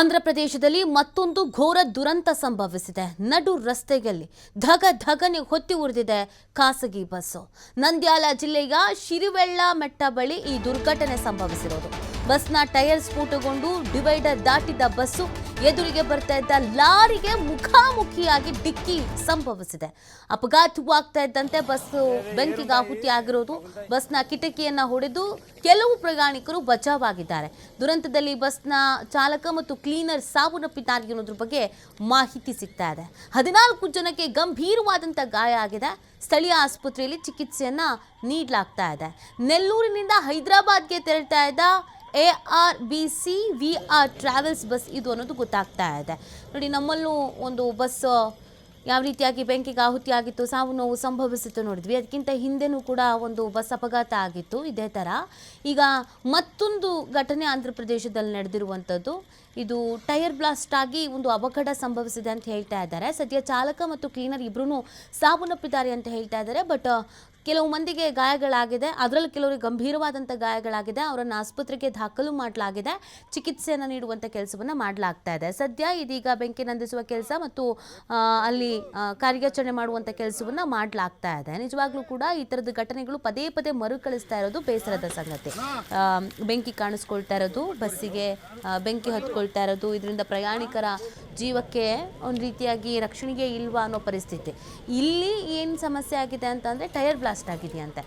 ಆಂಧ್ರಪ್ರದೇಶದಲ್ಲಿ ಮತ್ತೊಂದು ಘೋರ ದುರಂತ ಸಂಭವಿಸಿದೆ. ನಡು ರಸ್ತೆಯಲ್ಲಿ ಧಗ ಧಗನೆ ಹೊತ್ತಿ ಉರಿದಿದೆ ಖಾಸಗಿ ಬಸ್ಸು. ನಂದ್ಯಾಲ ಜಿಲ್ಲೆಯ ಶಿರಿವೆಳ್ಳ ಮೆಟ್ಟ ಬಳಿ ಈ ದುರ್ಘಟನೆ ಸಂಭವಿಸಿರೋದು. ಬಸ್ನ ಟೈರ್ ಸ್ಫೋಟಗೊಂಡು ಡಿವೈಡರ್ ದಾಟಿದ ಬಸ್ಸು ಎದುರಿಗೆ ಬರ್ತಾ ಇದ್ದ ಲಾರಿಗೆ ಮುಖಾಮುಖಿಯಾಗಿ ಡಿಕ್ಕಿ ಸಂಭವಿಸಿದೆ. ಅಪಘಾತವಾಗ್ತಾ ಇದ್ದಂತೆ ಬಸ್ ಬೆಂಕಿಗೆ ಆಹುತಿ ಆಗಿರೋದು, ಬಸ್ನ ಕಿಟಕಿಯನ್ನ ಹೊಡೆದು ಕೆಲವು ಪ್ರಯಾಣಿಕರು ಬಚಾವಾಗಿದ್ದಾರೆ. ದುರಂತದಲ್ಲಿ ಬಸ್ನ ಚಾಲಕ ಮತ್ತು ಕ್ಲೀನರ್ ಸಾವನ್ನಪ್ಪಿದ್ದಾರೆ ಅನ್ನೋದ್ರ ಬಗ್ಗೆ ಮಾಹಿತಿ ಸಿಗ್ತಾ ಇದೆ. ಹದಿನಾಲ್ಕು ಜನಕ್ಕೆ ಗಂಭೀರವಾದಂಥ ಗಾಯ ಆಗಿದೆ. ಸ್ಥಳೀಯ ಆಸ್ಪತ್ರೆಯಲ್ಲಿ ಚಿಕಿತ್ಸೆಯನ್ನ ನೀಡಲಾಗ್ತಾ ಇದೆ. ನೆಲ್ಲೂರಿನಿಂದ ಹೈದರಾಬಾದ್ಗೆ ತೆರಳ್ತಾ ಇದ್ದ A R B C V R travels bus ಇದು ಅನ್ನೋದು ಗೊತ್ತಾಗ್ತಾ ಇದೆ. ನೋಡಿ, ನಮ್ಮಲ್ಲೂ ಒಂದು ಬಸ್ ಯಾವ ರೀತಿಯಾಗಿ ಬೆಂಕಿಗೆ ಆಹುತಿ ಆಗಿತ್ತು, ಸಾವು ನೋವು ಸಂಭವಿಸಿತ್ತು ನೋಡಿದ್ವಿ. ಅದಕ್ಕಿಂತ ಹಿಂದೆನೂ ಕೂಡ ಒಂದು ಬಸ್ ಅಪಘಾತ ಆಗಿತ್ತು ಇದೇ ಥರ ಈಗ ಮತ್ತೊಂದು ಘಟನೆ ಆಂಧ್ರ ಪ್ರದೇಶದಲ್ಲಿ ನಡೆದಿರುವಂಥದ್ದು ಇದು ಟೈರ್ ಬ್ಲಾಸ್ಟ್ ಆಗಿ ಒಂದು ಅವಘಡ ಸಂಭವಿಸಿದೆ ಅಂತ ಹೇಳ್ತಾ ಇದ್ದಾರೆ. ಸದ್ಯ ಚಾಲಕ ಮತ್ತು ಕ್ಲೀನರ್ ಇಬ್ಬರೂ ಸಾವನ್ನಪ್ಪಿದ್ದಾರೆ ಅಂತ ಹೇಳ್ತಾ ಇದ್ದಾರೆ. ಬಟ್ ಕೆಲವು ಮಂದಿಗೆ ಗಾಯಗಳಾಗಿದೆ. ಅದರಲ್ಲಿ ಕೆಲವರಿಗೆ ಗಂಭೀರವಾದಂಥ ಗಾಯಗಳಾಗಿದೆ. ಅವರನ್ನು ಆಸ್ಪತ್ರೆಗೆ ದಾಖಲು ಮಾಡಲಾಗಿದೆ. ಚಿಕಿತ್ಸೆಯನ್ನು ನೀಡುವಂಥ ಕೆಲಸವನ್ನು ಮಾಡಲಾಗ್ತಾ ಇದೆ. ಸದ್ಯ ಇದೀಗ ಬೆಂಕಿ ನಂದಿಸುವ ಕೆಲಸ ಮತ್ತು ಅಲ್ಲಿ ಕಾರ್ಯಾಚರಣೆ ಮಾಡುವಂಥ ಕೆಲಸವನ್ನು ಮಾಡಲಾಗ್ತಾ ಇದೆ. ನಿಜವಾಗ್ಲೂ ಕೂಡ ಈ ಥರದ ಘಟನೆಗಳು ಪದೇ ಪದೇ ಮರುಕಳಿಸ್ತಾ ಇರೋದು ಬೇಸರದ ಸಂಗತಿ. ಬೆಂಕಿ ಕಾಣಿಸ್ಕೊಳ್ತಾ ಇರೋದು, ಬಸ್ಸಿಗೆ ಬೆಂಕಿ ಹತ್ಕೊಳ್ತಾ ಇರೋದು, ಇದರಿಂದ ಪ್ರಯಾಣಿಕರ ಜೀವಕ್ಕೆ ಒಂದು ರೀತಿಯಾಗಿ ರಕ್ಷಣೆಗೆ ಇಲ್ವಾ ಅನ್ನೋ ಪರಿಸ್ಥಿತಿ. ಇಲ್ಲಿ ಏನು ಸಮಸ್ಯೆ ಆಗಿದೆ ಅಂತಂದರೆ ಟೈರ್ ಬ್ಲಾಸ್ಟ್. ಆಗಿದೆಯಂತೆ.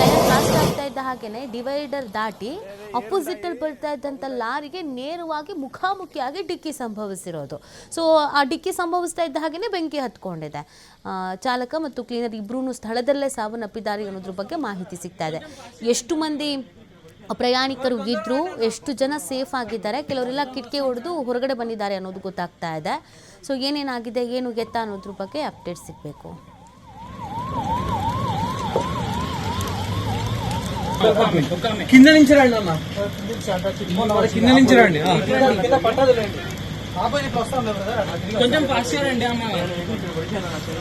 ಟೈರ್ ಬ್ಲಾಸ್ಟ್ ಆಗ್ತಾ ಇದ್ದ ಹಾಗೇನೆ, ಡಿವೈಡರ್ ದಾಟಿ ಅಪೋಸಿಟಲ್ಲಿ ಬರ್ತಾ ಇದ್ದಂಥ ಲಾರಿಗೆ ನೇರವಾಗಿ ಮುಖಾಮುಖಿಯಾಗಿ ಡಿಕ್ಕಿ ಸಂಭವಿಸಿರೋದು. ಸೊ ಆ ಡಿಕ್ಕಿ ಸಂಭವಿಸ್ತಾ ಇದ್ದ ಹಾಗೇನೆ ಬೆಂಕಿ ಹತ್ಕೊಂಡಿದೆ. ಚಾಲಕ ಮತ್ತು ಕ್ಲೀನರ್ ಇಬ್ಬರೂ ಸ್ಥಳದಲ್ಲೇ ಸಾವನ್ನಪ್ಪಿದ್ದಾರೆ ಅನ್ನೋದ್ರ ಬಗ್ಗೆ ಮಾಹಿತಿ ಸಿಗ್ತಾ ಇದೆ. ಎಷ್ಟು ಮಂದಿ ಪ್ರಯಾಣಿಕರು ಇದ್ರು, ಎಷ್ಟು ಜನ ಸೇಫ್ ಆಗಿದ್ದಾರೆ, ಕೆಲವರೆಲ್ಲ ಕಿಟಕಿ ಹೊಡೆದು ಹೊರಗಡೆ ಬಂದಿದ್ದಾರೆ ಅನ್ನೋದು ಗೊತ್ತಾಗ್ತಾ ಇದೆ. ಸೊ ಏನೇನಾಗಿದೆ, ಏನು ಗೆತ್ತ ಅನ್ನೋದ್ರ ಬಗ್ಗೆ ಅಪ್ಡೇಟ್ ಸಿಗಬೇಕು. కింద నుంచి రండి అన్న కింద నుంచి రండి ఆ. కొంచెం ఫాస్ట్ రండి అమ్మ.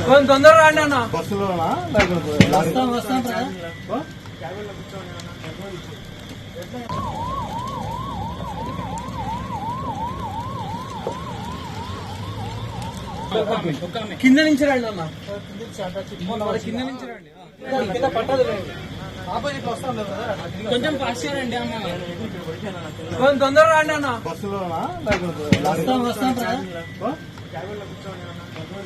కొంచెం తొందరగా రండి అన్న. వస్తాం వస్తాం. కింద. నుంచి రండి అన్న కింద నుంచి రండి ఆ. కొంచెం ఫాస్ట్ రండి అమ్మ. కొంచెం తొందరగా రండి అన్న. లేకపోతే వస్తాం వస్తాం.